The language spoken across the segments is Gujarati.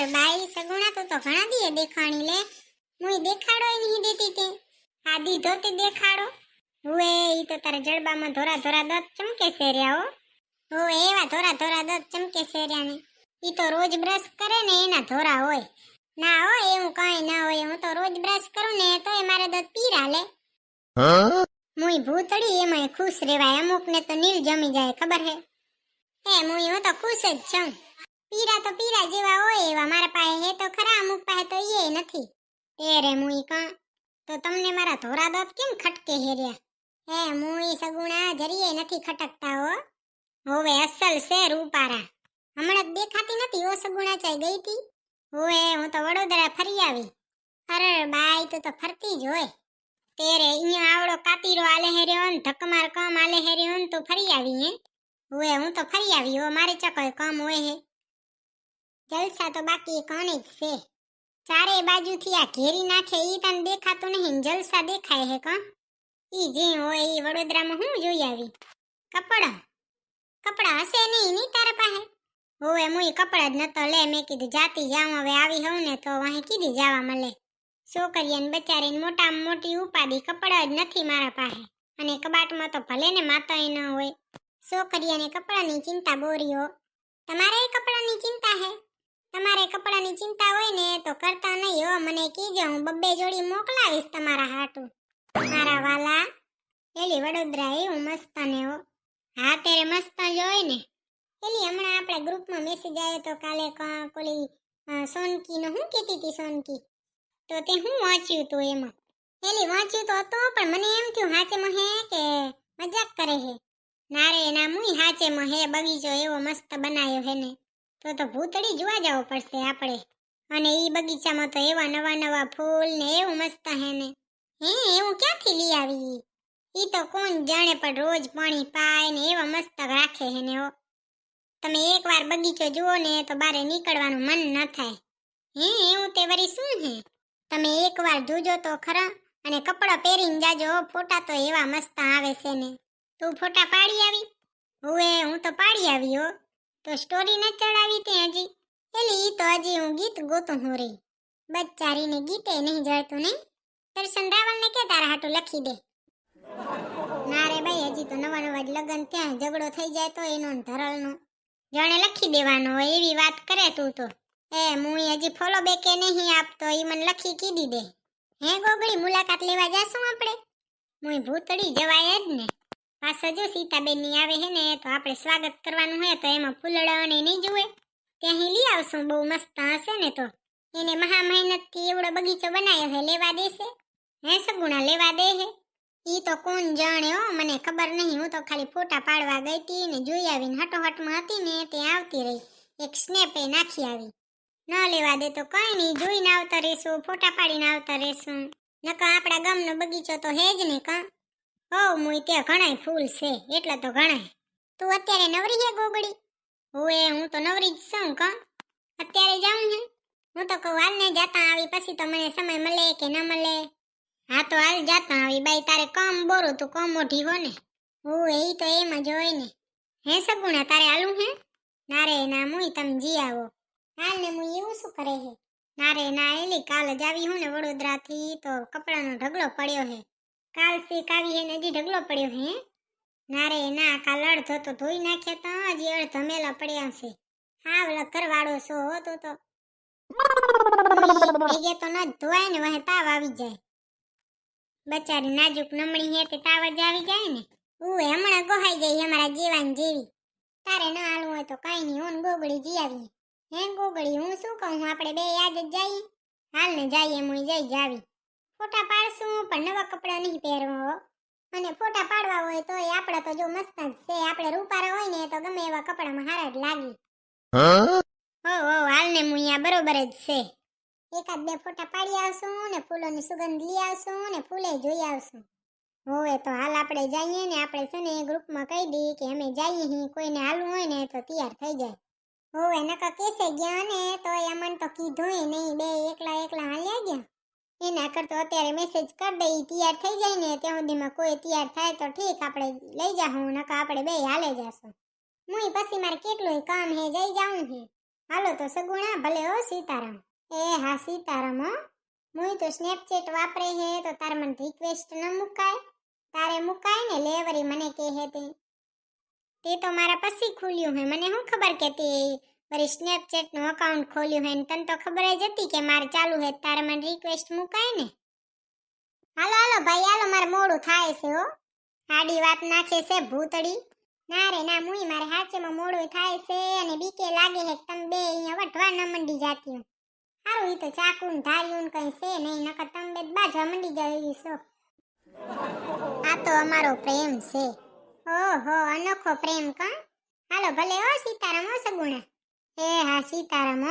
અરે બાઈ સગુણા તો તો ઘણા દીએ દેખાણી લે. હું દેખાડો નહીં દેતી તે. આ દીધો તે દેખાડો. હુએ, ઈ તો તારા જડબામાં ધોરા ધોરા દત ચમકે છે રહ્યા હો. એવા ધોરા ધોરા દત ચમકે છે રહ્યા ને. ઈ તો રોજ બ્રશ કરે ને એના ધોરા હોય. ના હોય એવું કાંઈ ના હોય. હું તો રોજ બ્રશ કરું ને તો એ મારે દત પીરા લે. મુઈ ભૂતડી એમાં ખુશ રહેવાય અમુક ને તો નીલ જમી જાય, ખબર હે? એ મુઈ હું તો ખુશ જ છું. પીરા તો પીરા જેવા હોય એવા. મારા પાસે હે તો ખરા, અમુક પાસે તો એ નથી તેરે મુઈ કા? તો તમને મારા ધોરા દાંત કેમ ખટકે હેર્યા હે મુઈ સગુણા જરીએ નથી ખટકતા હો. હોવે અસલ છે રૂપારા. હમણાં જ દેખાતી નથી ઓ સગુણા ચાઈ ગઈ હતી હોવે, હું તો વડોદરા ફરી આવી. અરે બાઈ તો તો ફરતી જ હોય. તેરે અહીંયા આવડો કાતીરો આલે હેર્યો ને, ધકમાર કામ આલે હેર્યો ને, તું ફરી આવી હે? હોવે, હું તો ફરી આવી હો. મારે ચકોય કામ હોય હે. જલસા તો બાકી કોને જ છે. ચારે બાજુથી આ ઘેરી નાખે ઈ તને દેખાતું નહીં ને જલસા દેખાય હે કા ઈ જે હોય ઈ વડોદરામાં હું જોઈ આવી? કપડા? કપડા હશે નહીં ની તારા પાસે? હોવે મુઈ કપડા જ નતો લે, મેં કીધું જાતી જાઉં, હવે આવી હોઉં ને તો વાહે કીધી જાવા મળે. છોકરીયાને બચારીને મોટામાં મોટી ઉપાડી કપડા જ નથી મારા પાસે. અને કબાટમાં તો ભલે ને માતાય ન હોય. છોકરીયાને કપડાની ચિંતા બોરીઓ તમારે એ કપડાની ચિંતા હે? તમારે કપડાની ચિંતા હોય ને તો કરતા નહીં હો. મને કીજો હું બબ્બે જોડી મોકલાવીશ તમારા હાટુ. મારા વાલા એલી વડોદરા એવું મસ્ત ને હો. હા તેરે મસ્ત જ હોય ને. એલી હમણાં આપણા ગ્રુપમાં મેસેજ આવ્યો તો કાલે કોલી અ, સોનકી નો હું કહેતી હતી સોનકી? તો તે હું વાંચ્યું તું એમાં? એલી વાંચ્યું તો હતો પણ મને એમ થયું હાચે હે કે મજાક કરે હે? ના રે ના મુઈ હાચે હે બગીચો એવો મસ્ત બનાવ્યો હે ને. તો તો ભૂતળી જોવા જવું પડશે આપણે. અને ઈ બગીચામાં તો એવા નવા નવા ફૂલ ને એવું મસ્ત હે ને. હે, એવું ક્યાંથી લઈ આવી ઈ? તો કોણ જાણે પણ રોજ પાણી પાય ને એવા મસ્ત રાખે હે ને ઓ તમે એકવાર બગીચો જુઓ ને તો બારે નીકળવાનું મન ન થાય. હે, એવું તે વરી શું હે? તમે એકવાર જોજો તો ખરા. અને કપડાં પહેરીને જાજો ફોટા તો એવા મસ્ત આવે છે ને. તું ફોટા પાડી આવી? હુએ, હું તો પાડી આવી હો. તો સ્ટોરી ન ચડાવી તે હજી. એલી ઈ તો હજી હું ગીત ગોતું હું રહી. બચારીને ગીતે નહીં જળતું નહીં. દર્શન રાવણને કે તારા હાટું લખી દે. ના રે ભાઈ, હજી તો નવા નવા જ લગ્ન ત્યાં ઝઘડો થઈ જાય તો એનો ધરલનો. જાણે લખી દેવાનો હોય એવી વાત કરે તું તો. એ, હું હજી ફોલો બેકે નહીં આપતો. એ મને લખી કીધી દે. હે ગોગળી, મુલાકાત લેવા જાશું આપણે? હું ભૂતડી જવાય જ ને. પાછો જો સીતાબેનની આવે હે ને, તો આપણે સ્વાગત કરવાનું હોય તો એમાં ફૂલડાઓને નહીં જુએ. ત્યાં લઈ આવશું, બહુ મસ્ત હશે ને તો. એને મહા મહેનતથી એવડો બગીચો બનાવ્યો હે, લેવા દેશે. હે સગુણા, લેવા દે હે. ઈ તો કોણ જાણે હો, મને ખબર નહીં. હું તો ખાલી ફોટા પાડવા ગઈ હતી ને જોઈ આવીને હટોહટમાં હતી ને, તે આવતી રહી. એક સ્નેપે નાખી આવી. ન લેવા દે તો કઈ નહીં, જોઈને આવતા રહેશું, ફોટા પાડીને આવતા રહેશું. નકર આપણા ગામનો બગીચો તો હે જ ને, કા? હો, મુઈ ત્યાં ઘણાય ફૂલ છે, એટલે તો ઘણાય. તું અત્યારે નવરી હે ગોગડી? ઓએ હું તો નવરી જ છું, કા. અત્યારે જાઉં હે? હું તો કહું, હાલને જાતા આવી, પછી તો મને સમય મળે કે ન મળે? હા, તો હાલ જાતા આવી, બાઈ, તારે કામ બોરું, તું કમ હો ને. હું એ તો એમ હોય ને. હે સગુણા, તારે હાલું હે? ના રે ના મુય તમે જી આવો. હાલ ને મુય એવું શું કરે હે? ના રે ના, એલી, કાલ જ આવી હું ને વડોદરાથી, તો કપડાનો ઢગલો પડ્યો હે. કાલ શીખ આવી હે ને હજી ઢગલો પડ્યો હે. ના રે ના, કાલ અડધો તો ધોઈ નાખ્યો તો હજી અડધો મેલા પડ્યા છે હા, ઓલા ઘરવાળો છો તું. તો ભેગે તો ન ધોવાય ને, વહે તાવ આવી જાય. બચારી નાજુક નમણી હે તે તાવ જ આવી જાય ને. ઉએ હમણાં ગોહાઈ જાય અમારા જીવાન જેવી. તારે ન હાલવું હોય તો કાઈ નહીં, હું ગોગળી જી આવીએ. હે ગોગળી, હું શું કહું? આપણે બે યાદ જ જઈએ? હાલ ને જઈએ હું જઈ જાવી. ફોટા પાડશું પણ નવા કપડાં નહીં પહેરવો. અને ફોટા પાડવા હોય તો આપણા તો જો મસ્ત જ છે. આપણે રૂપારા હોય ને તો ગમે એવા કપડામાં હારા જ લાગી. હો? હો હાલ ને હું અહીંયા બરોબર જ છે. એકાદ બે ફોટા પાડી આવશું ને ફૂલોની સુગંધ લઈ આવશું ને ફૂલે જોઈ આવશું. હોવે તો હાલ આપણે જઈએ ને આપણે છે ને ગ્રુપમાં કહી દઈએ કે અમે જઈએ હી કોઈને હાલવું હોય ને તો તૈયાર થઈ જાય. હોવે નકા કેસે ગયા ને તો અમન તો કીધું નહીં બે એકલા એકલા હાલ્યા ગયા. એના કરતો, અત્યારે મેસેજ કરી દઈ તૈયાર થઈ જાય ને, ત્યાં સુધીમાં કોઈ તૈયાર થાય તો ઠીક, આપણે લઈ જાઉં નકા આપણે બે હાલે જાશું. મુઈ પછી મારે કેટલું કામ હે, જઈ જાઉં હે. હાલો તો સગુણા, ભલે હો, સીતારામ. એ હા, સીતારામ, હો. મુઈ તો સ્નેપચેટ વાપરે હે, તો તાર મને રિક્વેસ્ટ ન મુકાય. તારે મુકાય ને, લે વરી મને કે હે તે. તે તો મારા પછી ખુલ્યું હે, મને શું ખબર કે તે વરી સ્નેપચેટનું અકાઉન્ટ ખોલ્યું હે ને તને તો ખબર જ હતી કે મારે ચાલુ હે, તારે મને રિક્વેસ્ટ મુકાય ને? હાલો હાલો, ભાઈ, હાલો, મારે મોડું થાય છે, હો. આડી વાત નાખે છે, ભૂતડી. ના રે, ના, મુઈ, મારે હાચેમાં મોડું થાય છે અને બીકે લાગે હે તમે બે અહીંયા વઢવા ન મંડી જાતી હો. સારું ઈ તો ચાકુ ને ધાર્યું ને કઈ છે નહીં, નકર તમે બે બાજવા મંડી જાય છો આ તો અમારો પ્રેમ છે. ઓહો, અનોખો પ્રેમ કા? હાલો, ભલે હો, સીતારામ, હો, સગુણા. એ હા, સીતારામ.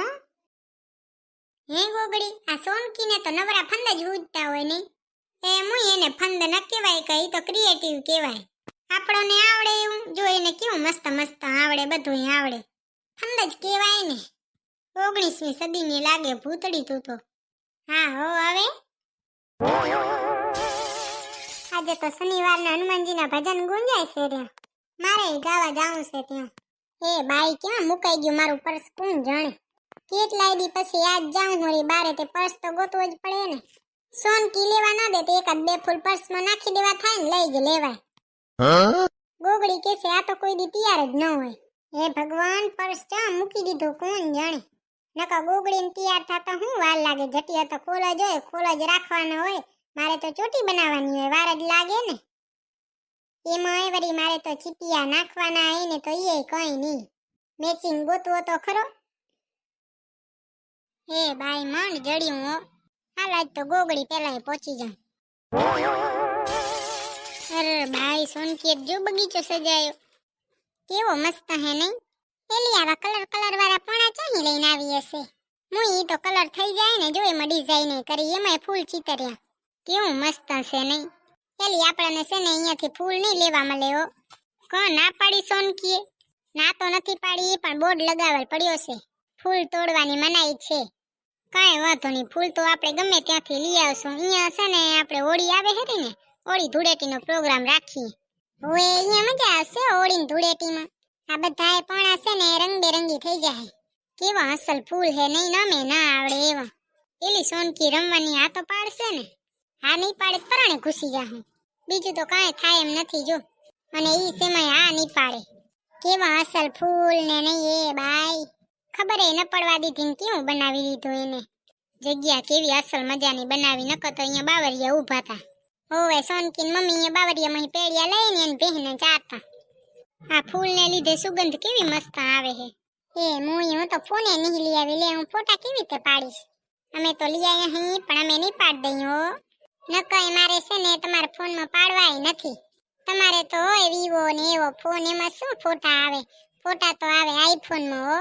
હો, ગોગડી, આ સોનકીને તો નવરા ફંદ જ ઉજતા હોય નહીં એ હું એને ફંદ ન કહેવાય કઈ, તો ક્રિએટિવ કહેવાય. આપણને આવડે એવું, જો કેવું મસ્ત મસ્ત આવડે બધું આવડે. ફંદ જ કહેવાય ને. ઓગણીસમી સદીની લાગે ભૂતડી તું તો. હા, હો, હવે. આજે તો શનિવારના હનુમાનજીના ભજન ગુંજાય છે ત્યાં. મારે ગાવા જાવું છે ત્યાં. એ બાઈ ક્યાં મુકાઈ ગયું મારું પર્સ? કોણ જાણે? કેટલાય દી પછી આજ જાઉં હોરી બારે તે પર્સ તો ગોતવું જ પડે ને. સોનકી લેવા ના દે તો એકાદ બે ફૂલ પર્સમાં નાખી દેવા થાય ને લઈ જ લેવાય. ગોગડી કે છે આ તો કોઈ દી તૈયાર જ ન હોય. હે ભગવાન પર્સ ચા મૂકી દીધું? કોણ જાણે? નકા ગોગડીને તૈયાર થતા હું વાર લાગે? જટિયા તો ખોલા જ હોય ખોલ જ રાખવાનો હોય. મારે તો ચોટી બનાવવાની હોય વાર જ લાગે ને. એમાં વળી મારે તો ચીપિયા નાખવાના હોય ને તો એ કઈ નહીં. મેચિંગ ગોતવો તો ખરો. હે બાઈ મન જડ્યું હો હાલ આજ તો ગોગડી પેલા પહોંચી જાઉં. અરે ભાઈ સોનકી જો બગીચો સજાયો. કેવો મસ્ત હે નહીં? પેલી આવા કલર કલર વાળા પોણા ચાહી લઈને આવી હશે. હું ઈ તો કલર થઈ જાય ને જો એમાં ડિઝાઇન કરી, એમાંય ફૂલ ચિતર્યા. કેવું મસ્ત હશે નહીં? પેલી આપણને છે ને અહીંયાથી ફૂલ નહીં લેવા મળે હો. ના પાડી સોનકીએ. ના તો નથી પાડી પણ બોર્ડ લગાવેલ પડ્યો છે. ફૂલ તોડવાની મનાઈ છે. કાંઈ વાંધો નહીં, ફૂલ તો આપણે ગમે ત્યાંથી લઈ આવશું. અહીંયા છે ને આપણે હોળી આવે છે ને હોળી ધૂળેટીનો પ્રોગ્રામ રાખીએ. હવે અહીંયા મજા આવશે હોળી ધૂળેટીમાં. આ બધાએ પણ છે ને રંગબેરંગી થઈ જાય. કેવા અસલ ફૂલ હે, નહીં નમે, ના આવડે એવા. પેલી સોનકી રમવાની આ તો પાડશે ને. હા, નહીં પાડે તો પરાણે ઘૂસી જાહું. બીજું તો કાંઈ થાય એમ નથી, જો. અને ઈ સમય આ નહીં પાડે. કેવા અસલ ફૂલ ને નહીં એ બાય ખબર ન પડવા દીધી ને કેવું બનાવી લીધું એને. જગ્યા કેવી અસલ મજાની બનાવી, નકર તો અહીંયા બાવરિયા ઊભા હતા હોવે સોનકીન મમ્મી એ બાવરિયામાં પેડિયા લઈને એને બહેને ચારતા. આ ફૂલને લીધે સુગંધ કેવી મસ્ત આવે છે એ મુઈ હું તો ફોને નહીં લઈ આવી, લે, હું ફોટા કેવી રીતે પાડીશ? અમે તો લઈ આવ્યા અહીં પણ અમે નહીં પાડ દઈ હો. નકાઈ મારે છે ને તમારા ફોનમાં પાડવાય નથી. તમારે તો હોય વિવો ને એવો ફોન, એમાં શું ફોટા આવે? ફોટા તો આવે આઈફોનમાં હો.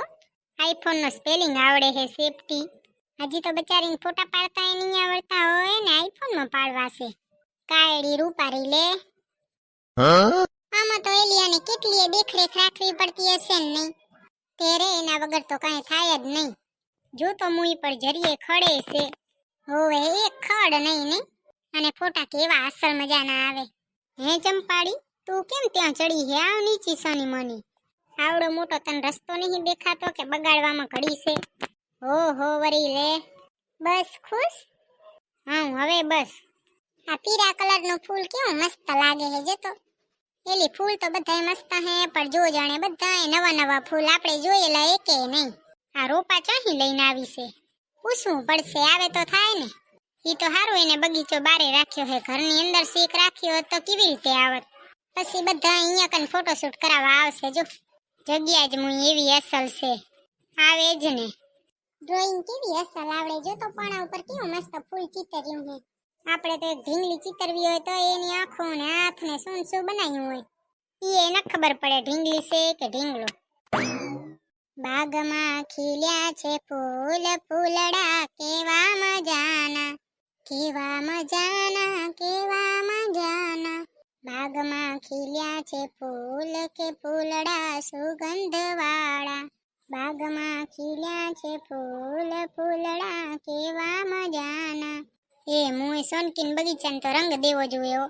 આઈફોનનો સ્પેલિંગ આવડે છે સેફટી. હજી તો બચારીને ફોટા પાડતા નહીં આવડતા હોય ને આઈફોનમાં પાડવા છે. કાયડી રૂપારી લે. આમાં તો એલિયાને કેટલીય દેખરેખ રાખવી પડતી હશે ને નહીં. તેરે એના વગર તો કાંઈ થાય જ નહીં. જો તો મુઈ પર જરીએ ખડે છે. હોવે, એક ખડ નહીં ને? અને ફોટા કેવા અસલ મજાના આવે. હે ચંપાડી તું કેમ ત્યાં ચડી હે? આવ નીચી સની મની આવડો મોટો તને રસ્તો નહીં દેખાતો કે બગાડવામાં ઘડી છે? હો હો વરી લે. બસ ખુશ? હા હવે બસ. આ પીરા કલરનું ફૂલ કેવું મસ્ત લાગે હે, જે તો. એલી ફૂલ તો બધાય મસ્ત હે, પણ જો જાણે બધાય નવા નવા ફૂલ આપણે જોયેલા એકે નહીં. આ રોપા ચાહી લઈને આવી છે? પૂછવું પડશે, આવે તો થાય ને. ઈ તો હારું એને બગીચો બારે રાખ્યો હે ઘરની અંદર શેક રાખ્યો હોત તો કેવી રીતે આવત? પછી બધા અહીંયા કન ફોટોશૂટ કરાવવા આવશે. જો, જગ્યા જ મુઈ એવી અસલ છે. આવે જ ને. ડ્રોઈંગ કેવી અસલ આવડે? જો તો પણા ઉપર કેવું મસ્ત ફૂલ ચિતર્યું છે. આપણે તો એક ઢીંગલી ચિતરવી હોય તો એની આંખો ને હાથ ને શું શું બનાવ્યું હોય. ઈ એ ન ખબર પડે ઢીંગલી છે કે ઢીંગલો. બાગમાં ખીલ્યા છે ફૂલ ફૂલડા, કેવા મજાના. કેવા મજાના કેવા મજાના બાગમાં ખીલ્યા છે ફૂલ કે ફૂલડા સુગંધ વાળા બાગમાં ખીલ્યા છે ફૂલ, ફૂલડા કેવા મજાના એ મુએ સોનકીન બગીચાને તો રંગ દેવો જોઈએ.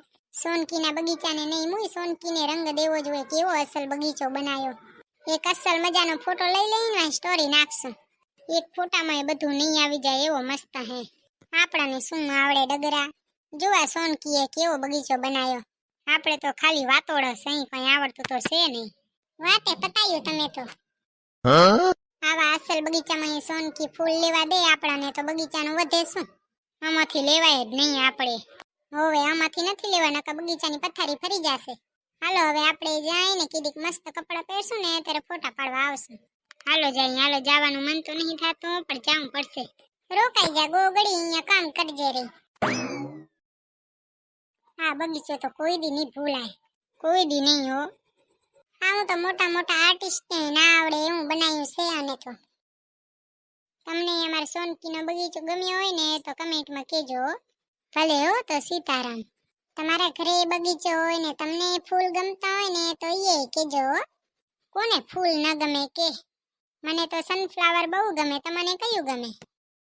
સોનકીના બગીચાને નહીં મુએ સોનકીને રંગ દેવો જોઈએ. કેવો અસલ બગીચો બનાવ્યો એક અસલ મજાનો ફોટો લઈ લઈને સ્ટોરી નાખશું. એક ફોટામાં બધું નહીં આવી જાય, એવો મસ્ત હે. આપણાને શું આવડે ડગરા? જોવા સોનકીએ કેવો બગીચો બનાવ્યો. આપણે તો ખાલી વાતોડ સહી કઈ આવડતું તો છે નહીં. વાતે પતાયું તમે તો. આવા અસલ બગીચામાં એ સોનકી ફૂલ લેવા દે આપણાને તો બગીચાનું વધે શું? આમાંથી લેવાય જ નહીં આપણે. હવે આમાંથી નથી લેવા નકર બગીચાની પથારી ફરી જશે. હાલો હવે આપણે જાય ને કીધીક મસ્ત કપડાં પહેરશું ને ત્યારે ફોટા પાડવા આવશું. હાલો જાય હાલો જવાનું મન તો નહીં થતું પણ જવું પડશે. રોકાઈ જા ગોગડી અહીંયા કામ કરજે રે. આ બગીચો તો કોઈ દી નહીં ભૂલાય. કોઈ દી નહીં હો. આવું તો મોટા મોટા આર્ટિસ્ટ ને આવડે એવું બનાવ્યું છે આને તો. તમને અમારા સોનકીનો બગીચો ગમ્યો હોય ને, તો કમેન્ટમાં કહેજો. ભલે હો, તો સીતારામ. તમારા ઘરે બગીચો હોય ને, તમને ફૂલ ગમતા હોય ને, તો એ કહેજો કોને ફૂલ ન ગમે કે? મને તો સનફ્લાવર બહુ ગમે, તમને કયું ગમે?